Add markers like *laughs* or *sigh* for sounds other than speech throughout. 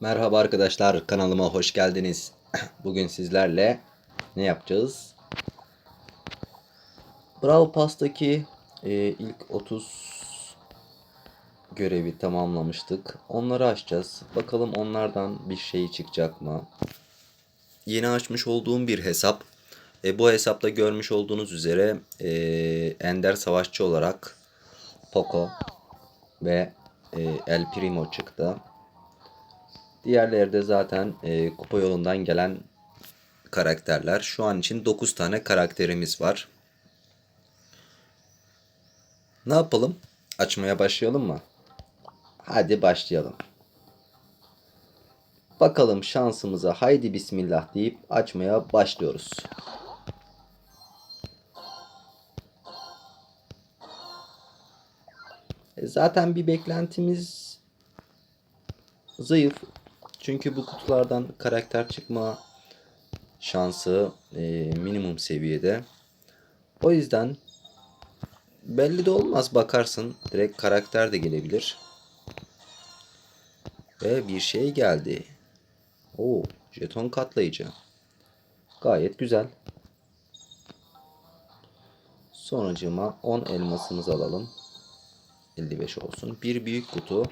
Merhaba arkadaşlar kanalıma hoş geldiniz. *clears throat* Bugün sizlerle ne yapacağız? Brawl Pass'taki e, ilk 30 görevi tamamlamıştık. Onları açacağız. Bakalım onlardan bir şey çıkacak mı? Yeni açmış olduğum bir hesap. E, bu hesapta görmüş olduğunuz üzere e, Ender Savaşçı olarak Poco ve e, El Primo çıktı. Diğerleri de zaten e, kupa yolundan gelen karakterler. Şu an için 9 tane karakterimiz var. Ne yapalım? Açmaya başlayalım mı? Hadi başlayalım. Bakalım şansımıza haydi bismillah deyip açmaya başlıyoruz. E, Zaten bir beklentimiz zayıf. Çünkü bu kutulardan karakter çıkma şansı e, minimum seviyede. O yüzden belli de olmaz bakarsın. Direkt karakter de gelebilir. Ve bir şey geldi. Oo, jeton katlayıcı. Gayet güzel. Sonucuma 10 elmasımızı alalım. 55 olsun. Bir büyük kutu.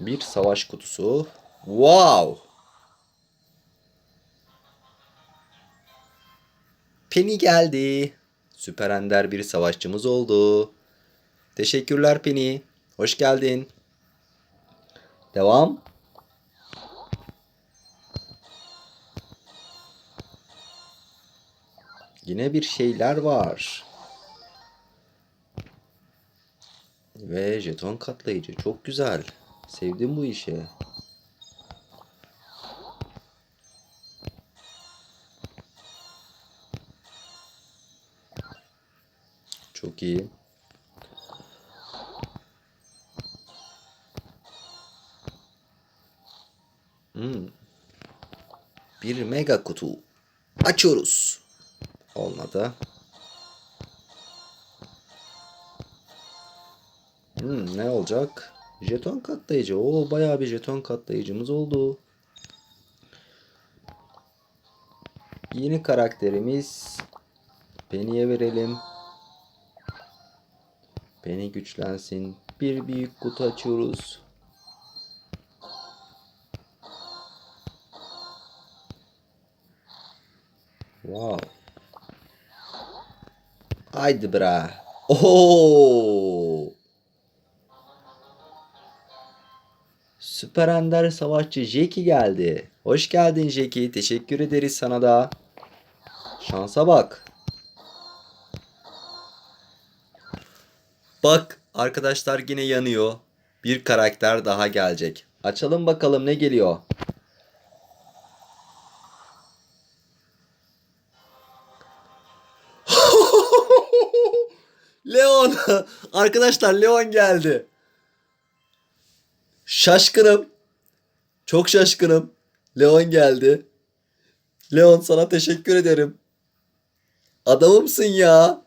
Bir savaş kutusu. Wow! Penny geldi. Süper ender bir savaşçımız oldu. Teşekkürler Penny. Hoş geldin. Devam. Yine bir şeyler var. Ve jeton katlayıcı. Çok güzel. Sevdim bu işi. Çok iyi. Hmm. Bir mega kutu. Açıyoruz. Olmadı. Hmm, ne olacak? Jeton katlayıcı. Oo bayağı bir jeton katlayıcımız oldu. Yeni karakterimiz Penny'e verelim. Penny güçlensin. Bir büyük kutu açıyoruz. Wow. Haydi bra. Oo! Süper Ender Savaşçı Jackie geldi. Hoş geldin Jackie. Teşekkür ederiz sana da. Şansa bak. Bak arkadaşlar yine yanıyor. Bir karakter daha gelecek. Açalım bakalım ne geliyor. *laughs* Leon. Arkadaşlar Leon geldi. Şaşkınım. Çok şaşkınım. Leon geldi. Leon sana teşekkür ederim. Adamımsın ya.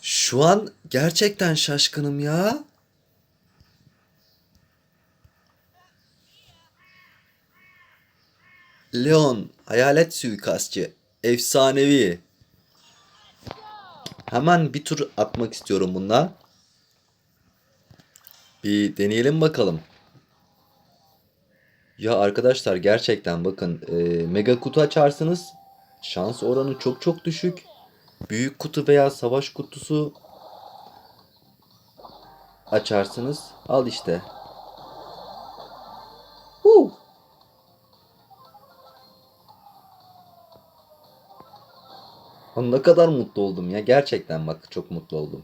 Şu an gerçekten şaşkınım ya. Leon, hayalet suikastçı. Efsanevi. Hemen bir tur atmak istiyorum bundan. Bir deneyelim bakalım. Ya arkadaşlar gerçekten bakın e, mega kutu açarsınız. Şans oranı çok çok düşük. Büyük kutu veya savaş kutusu açarsınız. Al işte. Woo! Ne kadar mutlu oldum ya. Gerçekten bak çok mutlu oldum.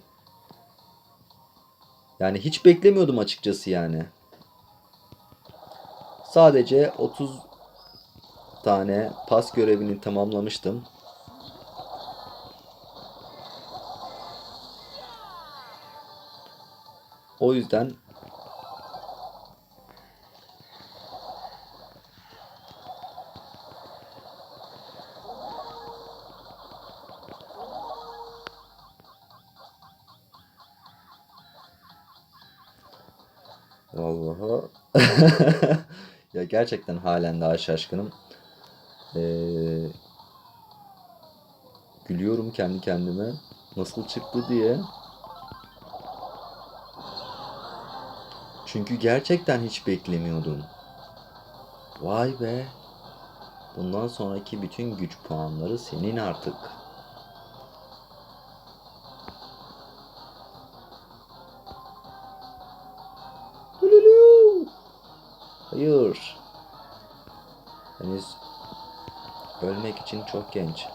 Yani hiç beklemiyordum açıkçası yani. Sadece 30 tane pas görevini tamamlamıştım. O yüzden *laughs* ya gerçekten halen daha şaşkınım. Ee, gülüyorum kendi kendime. Nasıl çıktı diye. Çünkü gerçekten hiç beklemiyordum. Vay be. Bundan sonraki bütün güç puanları senin artık. Hayır. Henüz ölmek için çok genç.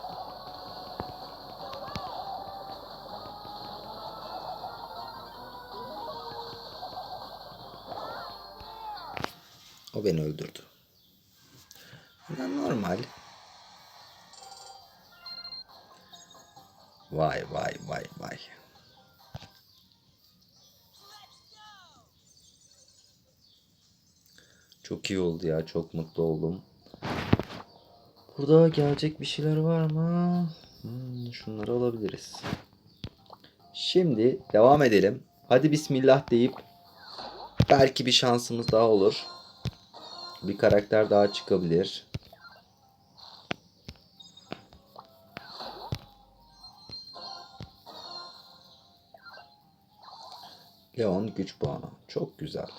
O beni öldürdü. Ya normal. Vay vay vay vay. Çok iyi oldu ya. Çok mutlu oldum. Burada gelecek bir şeyler var mı? Hmm, şunları alabiliriz. Şimdi devam edelim. Hadi bismillah deyip belki bir şansımız daha olur. Bir karakter daha çıkabilir. Leon güç puanı. Çok güzel.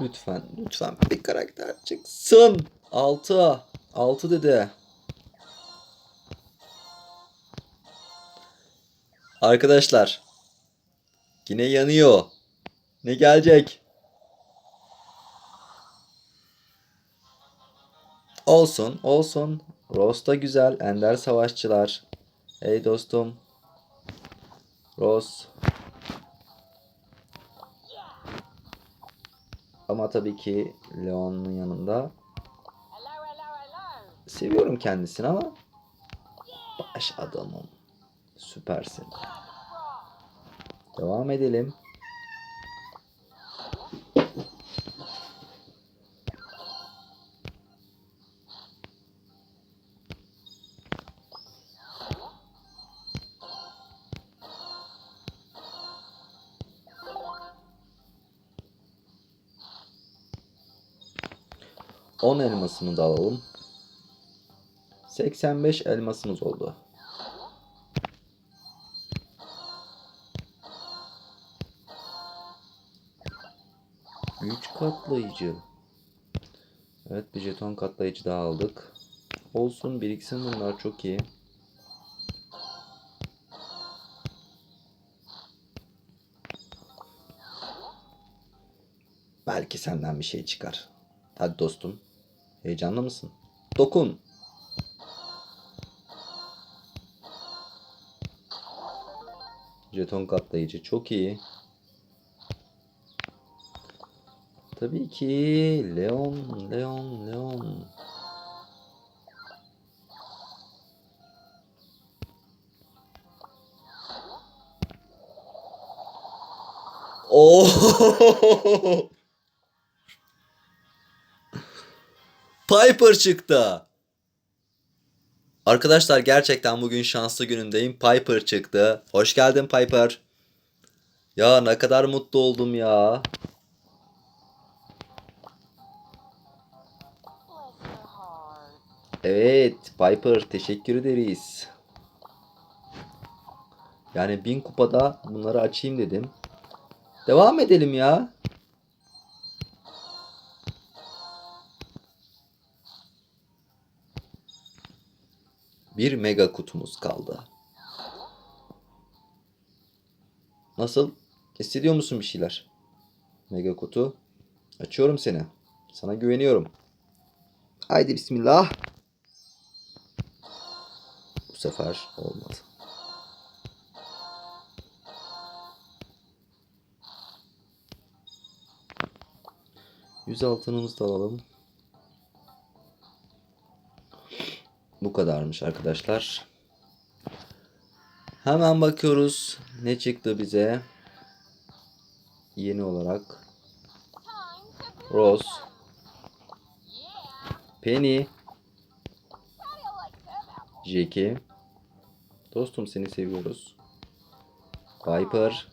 Lütfen, lütfen bir karakter çıksın. 6. 6 dedi. Arkadaşlar. Yine yanıyor. Ne gelecek? Olsun, olsun. Rose da güzel. Ender savaşçılar. Hey dostum. Rose. Ama tabii ki Leon'un yanında seviyorum kendisini ama baş adamım. Süpersin. Devam edelim. On elmasını da alalım. 85 elmasımız oldu. Güç katlayıcı. Evet bir jeton katlayıcı daha aldık. Olsun biriksin bunlar çok iyi. Belki senden bir şey çıkar. Hadi dostum. Heyecanlı mısın? Dokun. Jeton katlayıcı çok iyi. Tabii ki Leon, Leon, Leon. Oo! *laughs* Piper çıktı. Arkadaşlar gerçekten bugün şanslı günündeyim. Piper çıktı. Hoş geldin Piper. Ya ne kadar mutlu oldum ya. Evet Piper teşekkür ederiz. Yani bin kupada bunları açayım dedim. Devam edelim ya. Bir mega kutumuz kaldı. Nasıl? Hissediyor musun bir şeyler? Mega kutu. Açıyorum seni. Sana güveniyorum. Haydi bismillah. Bu sefer olmadı. Yüz altınımızı da alalım. Bu kadarmış arkadaşlar. Hemen bakıyoruz ne çıktı bize. Yeni olarak Rose. Penny? Jackie. Dostum seni seviyoruz. Viper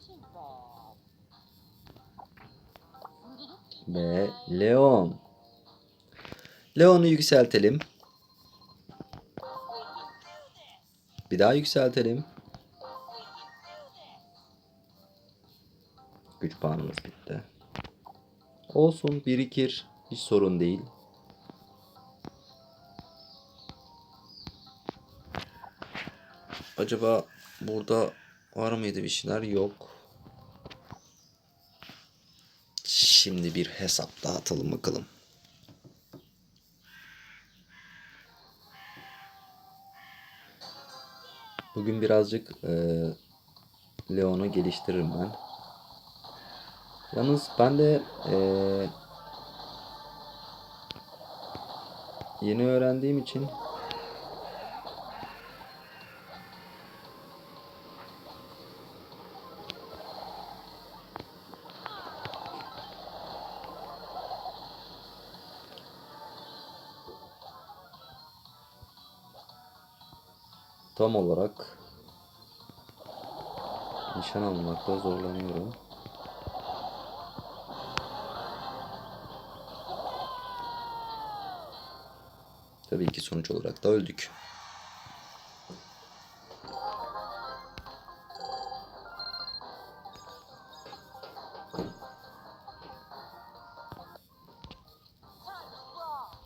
ve Leon. Leon'u yükseltelim. Bir daha yükseltelim. Güç puanımız bitti. Olsun birikir. Hiç sorun değil. Acaba burada var mıydı bir şeyler? Yok. Şimdi bir hesap dağıtalım bakalım. Bugün birazcık eee Leon'u geliştiririm ben. Yalnız ben de eee, yeni öğrendiğim için tam olarak nişan almakta zorlanıyorum. Tabii ki sonuç olarak da öldük.